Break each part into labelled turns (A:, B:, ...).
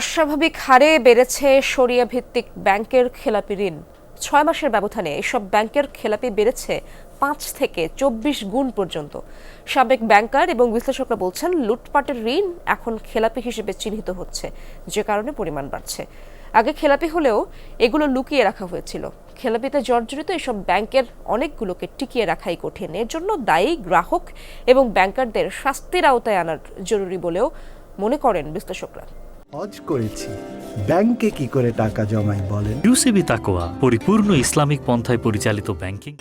A: অস্বাভাবিক হারে বেড়েছে সরিয়া ভিত্তিক ব্যাংকের খেলাপি ঋণ। ছয় মাসের ব্যবধানে এসব ব্যাংকের খেলাপি বেড়েছে পাঁচ থেকে চব্বিশ গুণ পর্যন্ত। সাবেক ব্যাংকার এবং বিশ্লেষকরা বলছেন, লুটপাটের ঋণ এখন খেলাপি হিসেবে চিহ্নিত হচ্ছে, যে কারণে পরিমাণ বাড়ছে। আগে খেলাপি হলেও এগুলো লুকিয়ে রাখা হয়েছিল। খেলাপিতে জর্জরিত এসব ব্যাংকের অনেকগুলোকে টিকিয়ে রাখাই কঠিন। এর জন্য দায়ী গ্রাহক এবং ব্যাংকারদের শাস্তির আওতায় আনার জরুরি বলেও মনে করেন বিশ্লেষকরা।
B: হজ করেছি। ব্যাংকে কি করে টাকা জমাই বলেন?
C: ইউসিবি তাকোয়া পরিপূর্ণ ইসলামিক পন্থায় পরিচালিত ব্যাংকিং।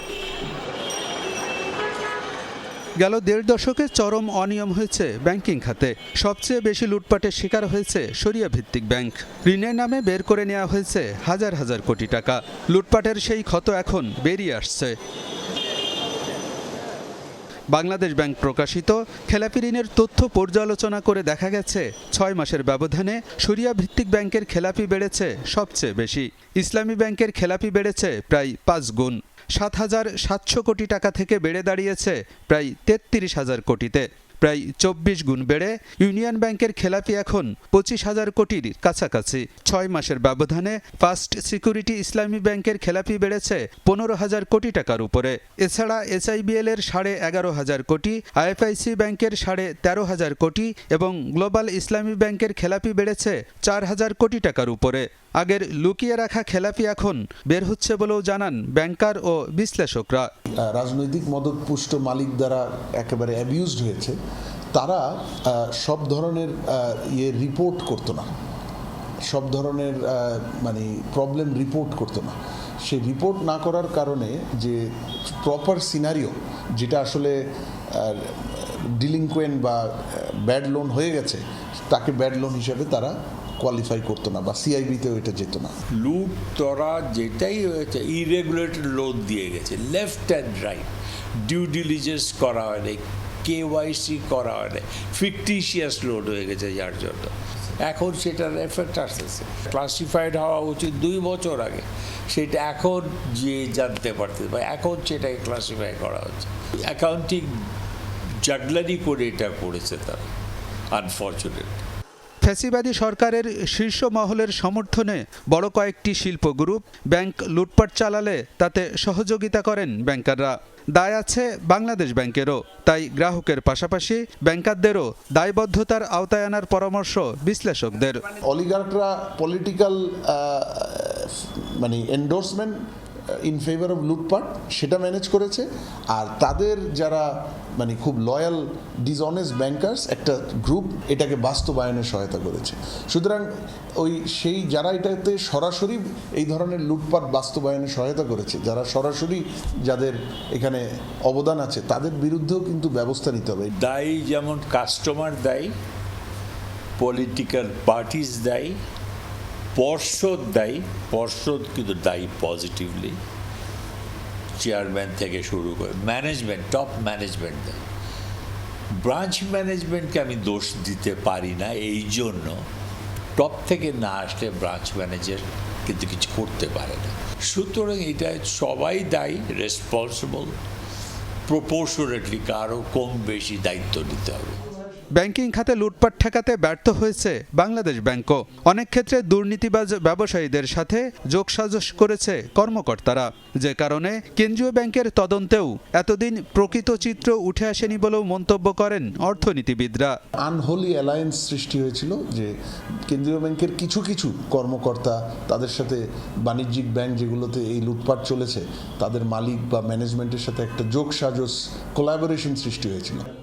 D: গেল দেড় দশকে চরম অনিয়ম হয়েছে ব্যাংকিং খাতে। সবচেয়ে বেশি লুটপাটের শিকার হয়েছে সরিয়া ভিত্তিক ব্যাংক। ঋণের নামে বের করে নেওয়া হয়েছে হাজার হাজার কোটি টাকা। লুটপাটের সেই ক্ষত এখন বেরিয়ে আসছে। বাংলাদেশ ব্যাংক প্রকাশিত খেলাপি ঋণের তথ্য পর্যালোচনা করে দেখা গেছে, ছয় মাসের ব্যবধানে সরিয়া ভিত্তিক ব্যাংকের খেলাপি বেড়েছে সবচেয়ে বেশি। ইসলামী ব্যাংকের খেলাপি বেড়েছে প্রায় পাঁচ গুণ। সাত হাজার সাতশো কোটি টাকা থেকে বেড়ে দাঁড়িয়েছে প্রায় তেত্রিশ হাজার কোটিতে। প্রায় চব্বিশ গুণ বেড়ে ইউনিয়ন ব্যাংকের খেলাপি এখন পঁচিশ হাজার কোটির কাছাকাছি। ছয় মাসের ব্যবধানে ফার্স্ট সিকিউরিটি ইসলামী ব্যাংকের খেলাপি বেড়েছে পনেরো হাজার কোটি টাকার উপরে। এছাড়া এসআইবিএল এর সাড়ে এগারো হাজার কোটি, আইএফআইসি ব্যাংকের সাড়ে তেরো হাজার কোটি এবং গ্লোবাল ইসলামী ব্যাংকের খেলাপি বেড়েছে চার হাজার কোটি টাকার উপরে। আগের লুকিয়ে রাখা খেলাপি এখন বের হচ্ছে বলেও জানান ব্যাংকার ও বিশ্লেষকরা।
E: রাজনৈতিক মদতপুষ্ট মালিক দ্বারা একেবারে অ্যাবিউজড হয়েছে। তারা সব ধরনের ইয়ে রিপোর্ট করতো না। সব ধরনের মানে প্রবলেম রিপোর্ট করতো না। সেই রিপোর্ট না করার কারণে যে প্রপার সিনারিও যেটা আসলে ডিলিংকুয়েন্ট বা ব্যাড লোন হয়ে গেছে, তাকে ব্যাড লোন হিসেবে তারা কোয়ালিফাই করতো না বা সিআইবিতেও এটা যেত না।
F: লুট, তরা যেটাই হয়েছে ইরেগুলেটেড লোন দিয়ে গেছে left and right due diligence করা হয়নি। কে ওয়াইসি করা হয়নি ফিকটিশিয়াস লোড হয়ে গেছে যার জন্য। এখন সেটার এফেক্ট আসতেছে। ক্লাসিফাইড হওয়া উচিত দুই বছর আগে। সেটা এখন যে জানতে পারতে বা এখন সেটাকে ক্লাসিফাই করা হচ্ছে। অ্যাকাউন্টিং জাগলারি করে এটা করেছে তারা আনফর্চুনেট
D: ফ্যাসিবাদী সরকারের শীর্ষ মহলের সমর্থনে বড় কয়েকটি শিল্প গ্রুপ ব্যাংক লুটপাট চালালে তাতে সহযোগিতা করেন ব্যাংকাররা। দায় আছে বাংলাদেশ ব্যাংকেরও। তাই গ্রাহকের পাশাপাশি ব্যাংকারদেরও দায়বদ্ধতার আওতায় আনার পরামর্শ বিশ্লেষকদের।
E: অলিগার্করা পলিটিক্যাল মানে এন্ডোর্সমেন্ট ইন ফেভার অফ লুটপাট, সেটা ম্যানেজ করেছে। আর তাদের যারা মানে খুব লয়াল ডিসঅনেস্ট ব্যাংকার্স একটা গ্রুপ এটাকে বাস্তবায়নে সহায়তা করেছে। সুতরাং ওই সেই যারা এটাতে সরাসরি এই ধরনের লুটপাট বাস্তবায়নে সহায়তা করেছে, যারা সরাসরি যাদের এখানে অবদান আছে, তাদের বিরুদ্ধেও কিন্তু ব্যবস্থা নিতে হবে।
F: দায়ী যেমন কাস্টমার দায়ী পলিটিক্যাল পার্টিস দায়ী পর্ষদ দায়ী, পর্ষদ কিন্তু দায়ী পজিটিভলি চেয়ারম্যান থেকে শুরু করে ম্যানেজমেন্ট টপ ম্যানেজমেন্ট দেয়। ব্রাঞ্চ ম্যানেজমেন্টকে আমি দোষ দিতে পারি না, এই জন্য টপ থেকে না আসলে ব্রাঞ্চ ম্যানেজার কিন্তু কিছু করতে পারে না। সুতরাং এটা সবাই দায়ী রেসপন্সিবল প্রপোর্শনেটলি কারও কম বেশি দায়িত্ব নিতে হবে।
D: ব্যাংকিং খাতে লুটপাট ঠেকাতে ব্যর্থ হয়েছে বাংলাদেশ ব্যাংকও। অনেক ক্ষেত্রে দুর্নীতিবাজ ব্যবসায়ীদের সাথে যোগসাজশ করেছে কর্মকর্তারা। যে কারণে কেন্দ্রীয় ব্যাংকের তদন্তেও এতদিন প্রকৃত চিত্র উঠে আসেনি বলেও মন্তব্য করেন অর্থনীতিবিদরা।
E: আনহোলি অ্যালায়েন্স সৃষ্টি হয়েছিল যে কেন্দ্রীয় ব্যাংকের কিছু কিছু কর্মকর্তা তাদের সাথে বাণিজ্যিক ব্যাংক যেগুলোতে এই লুটপাট চলেছে, তাদের মালিক বা ম্যানেজমেন্টের সাথে একটা যোগ সাজস কোলাবোরেশন সৃষ্টি হয়েছিল।